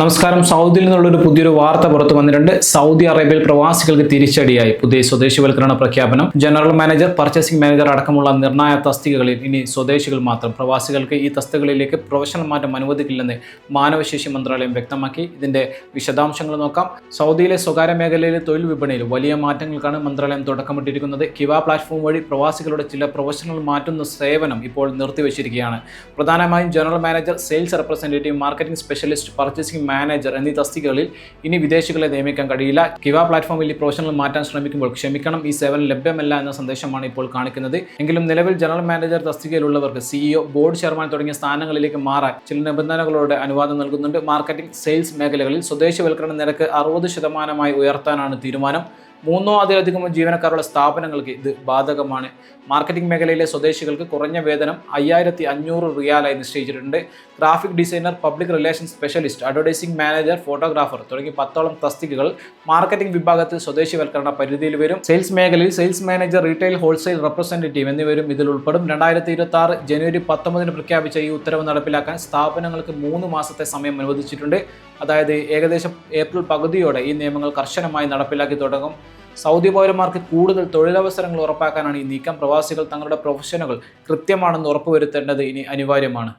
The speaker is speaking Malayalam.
നമസ്കാരം. സൗദിയിൽ നിന്നുള്ള ഒരു പുതിയൊരു വാർത്ത പുറത്തു വന്നിട്ടുണ്ട്. സൗദി അറേബ്യയിൽ പ്രവാസികൾക്ക് തിരിച്ചടിയായി. പുതിയ സ്വദേശിവൽക്കരണ പ്രഖ്യാപനം. ജനറൽ മാനേജർ പർച്ചേസിംഗ് മാനേജർ അടക്കമുള്ള നിർണായ തസ്തികകളിൽ ഇനി സ്വദേശികൾ മാത്രം. പ്രവാസികൾക്ക് ഈ തസ്തികകളിലേക്ക് പ്രൊഫഷണൽ മാറ്റം അനുവദിക്കില്ലെന്ന് മാനവശേഷി മന്ത്രാലയം വ്യക്തമാക്കി. ഇതിന്റെ വിശദാംശങ്ങൾ നോക്കാം. സൗദിയിലെ സ്വകാര്യ മേഖലയിലെ തൊഴിൽ വിപണിയിൽ വലിയ മാറ്റങ്ങൾക്കാണ് മന്ത്രാലയം തുടക്കമിട്ടിരിക്കുന്നത്. കിവ പ്ലാറ്റ്ഫോം വഴി പ്രവാസികളുടെ ചില പ്രൊഫഷണൽ മാറ്റുന്ന സേവനം ഇപ്പോൾ നിർത്തിവച്ചിരിക്കുകയാണ്. പ്രധാനമായും general manager sales representative marketing specialist purchasing manager എന്നീ തസ്തികകളിൽ ഇനി വിദേശികളെ നിയമിക്കാൻ കഴിയില്ല. കിവ പ്ലാറ്റ്ഫോമിൽ ഈ പ്രൊഫഷണൽ മാറ്റാൻ ശ്രമിക്കുമ്പോൾ ക്ഷമിക്കണം. ഈ സേവനം ലഭ്യമല്ല എന്ന സന്ദേശമാണ് ഇപ്പോൾ കാണിക്കുന്നത്. എങ്കിലും നിലവിൽ ജനറൽ മാനേജർ തസ്തികയിലുള്ളവർക്ക് സിഇഒ ബോർഡ് ചെയർമാൻ തുടങ്ങിയ സ്ഥാനങ്ങളിലേക്ക് മാറാൻ ചില നിബന്ധനകളോടെ അനുവാദം നൽകുന്നുണ്ട്. മാർക്കറ്റിംഗ് സെയിൽസ് മേഖലകളിൽ സ്വദേശവൽക്കരണ നിരക്ക് അറുപത് ശതമാനമായി ഉയർത്താനാണ് തീരുമാനം. മൂന്നോ അതിലധികമോ ജീവനക്കാരുള്ള സ്ഥാപനങ്ങൾക്ക് ഇത് ബാധകമാണ്. മാർക്കറ്റിംഗ് മേഖലയിലെ സ്വദേശികൾക്ക് കുറഞ്ഞ വേതനം അയ്യായിരത്തി അഞ്ഞൂറ് റിയാലായി നിശ്ചയിച്ചിട്ടുണ്ട്. Graphic designer public relation specialist advertising manager photographer തുടങ്ങി പത്തോളം തസ്തികകൾ മാർക്കറ്റിംഗ് വിഭാഗത്തിൽ സ്വദേശിവൽക്കരണ പരിധിയിൽ വരും. സെയിൽസ് മേഖലയിൽ sales manager retail wholesale representative എന്നിവരും ഇതിൽ ഉൾപ്പെടും രണ്ടായിരത്തി ഇരുപത്തി ആറ് ജനുവരി പത്തൊമ്പതിന് പ്രഖ്യാപിച്ച ഈ ഉത്തരവ് നടപ്പിലാക്കാൻ സ്ഥാപനങ്ങൾക്ക് മൂന്ന് മാസത്തെ സമയം അനുവദിച്ചിട്ടുണ്ട്. അതായത് ഏകദേശം ഏപ്രിൽ പകുതിയോടെ ഈ നിയമങ്ങൾ കർശനമായി നടപ്പിലാക്കി തുടങ്ങും. സൗദി പൗരന്മാർക്ക് കൂടുതൽ തൊഴിലവസരങ്ങൾ ഉറപ്പാക്കാനാണ് ഈ നീക്കം. പ്രവാസികൾ തങ്ങളുടെ പ്രൊഫഷനുകൾ കൃത്യമാണെന്ന് ഉറപ്പുവരുത്തേണ്ടത് ഇനി അനിവാര്യമാണ്.